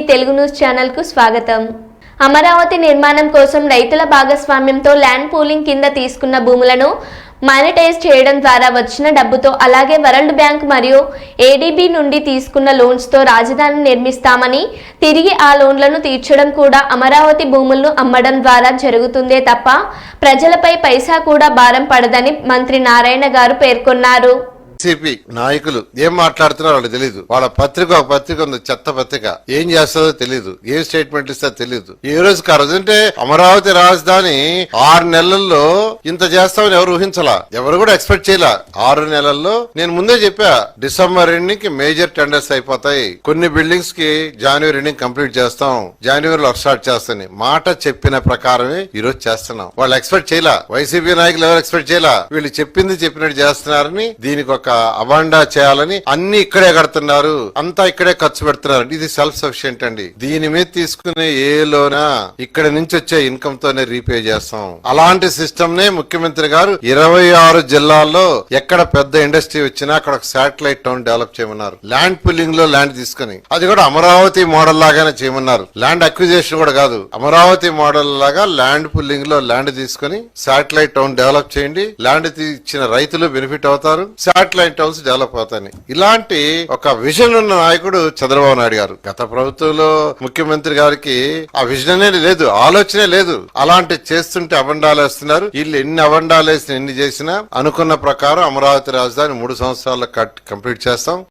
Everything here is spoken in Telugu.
తెలుగు న్యూస్ ఛానల్కు స్వాగతం. అమరావతి నిర్మాణం కోసం రైతుల భాగస్వామ్యంతో ల్యాండ్ పూలింగ్ కింద తీసుకున్న భూములను మానిటైజ్ చేయడం ద్వారా వచ్చిన డబ్బుతో అలాగే వరల్డ్ బ్యాంక్ మరియు ఏడీబీ నుండి తీసుకున్న లోన్స్తో రాజధాని నిర్మిస్తామని తిరిగి ఆ లోన్లను తీర్చడం కూడా అమరావతి భూములను అమ్మడం ద్వారా జరుగుతుందే తప్ప ప్రజలపై పైసా కూడా భారం పడదని మంత్రి నారాయణ గారు పేర్కొన్నారు. వైసీపీ నాయకులు ఏం మాట్లాడుతున్నారో వాళ్ళకి తెలియదు వాళ్ళ పత్రిక ఒక పత్రిక ఉంది చెత్త పత్రిక. ఏం చేస్తుందో తెలియదు ఏ స్టేట్మెంట్ ఇస్తుందో తెలియదు ఏ రోజు ఆ రోజు అంటే అమరావతి రాజధాని ఆరు నెలల్లో ఇంత చేస్తామని ఎవరు ఊహించలా? ఎవరు కూడా ఎక్స్పెక్ట్ చేయలా. ఆరు నెలల్లో నేను ముందే చెప్పా డిసెంబర్ ఎండింగ్కి మేజర్ టెండర్స్ అయిపోతాయి. కొన్ని బిల్డింగ్స్కి జనవరి ఎండింగ్ కంప్లీట్ చేస్తాం. జనవరిలో స్టార్ట్ చేస్తాను మాట చెప్పిన ప్రకారమే ఈ రోజు చేస్తున్నాం. వాళ్ళు ఎక్స్పెక్ట్ చేయలా. వైసీపీ నాయకులు ఎవరు ఎక్స్పెక్ట్ చేయలా? వీళ్ళు చెప్పింది చెప్పినట్టు చేస్తున్నారని దీనికి ఒక అవాండా చేయాలని అన్ని ఇక్కడే కడుతున్నారు. అంతా ఇక్కడే ఖర్చు పెడుతున్నారు. ఇది సెల్ఫ్ సఫిషియెంట్ అండి. దీని మీద తీసుకునే ఏ లోన ఇక్కడ నుంచి వచ్చే ఇన్కమ్ తోనే రీపే చేస్తాం. అలాంటి సిస్టమ్ నే ముఖ్యమంత్రి గారు ఇరవై ఆరు జిల్లాల్లో ఎక్కడ పెద్ద ఇండస్ట్రీ వచ్చినా అక్కడ ఒక శాటిలైట్ టౌన్ డెవలప్ చేయమన్నారు. ల్యాండ్ పుల్లింగ్లో ల్యాండ్ తీసుకుని. అది కూడా అమరావతి మోడల్ లాగానే చేయమన్నారు. ల్యాండ్ అక్విజేషన్ కూడా కాదు. అమరావతి మోడల్ లాగా ల్యాండ్ పుల్లింగ్లో ల్యాండ్ తీసుకుని శాటిలైట్ టౌన్ డెవలప్ చేయండి. ల్యాండ్ ఇచ్చిన రైతులు బెనిఫిట్ అవుతారు. శాటిలైట్ టౌన్స్ డెవలప్ అవుతాయి ఇలాంటి ఒక విజన్ ఉన్న నాయకుడు చంద్రబాబు నాయుడు గారు. గత ప్రభుత్వంలో ముఖ్యమంత్రి గారికి ఆ విజన్ అనేది లేదు ఆలోచనే లేదు. అలాంటి చేస్తుంటే అబండాలు వేస్తున్నారు. వీళ్ళు ఎన్ని అబండాలు వేసిన ఎన్ని చేసినా అనుకున్న ప్రకారం అమరావతి రాజధాని మూడు సంవత్సరాల్లో కంప్లీట్ చేస్తాం.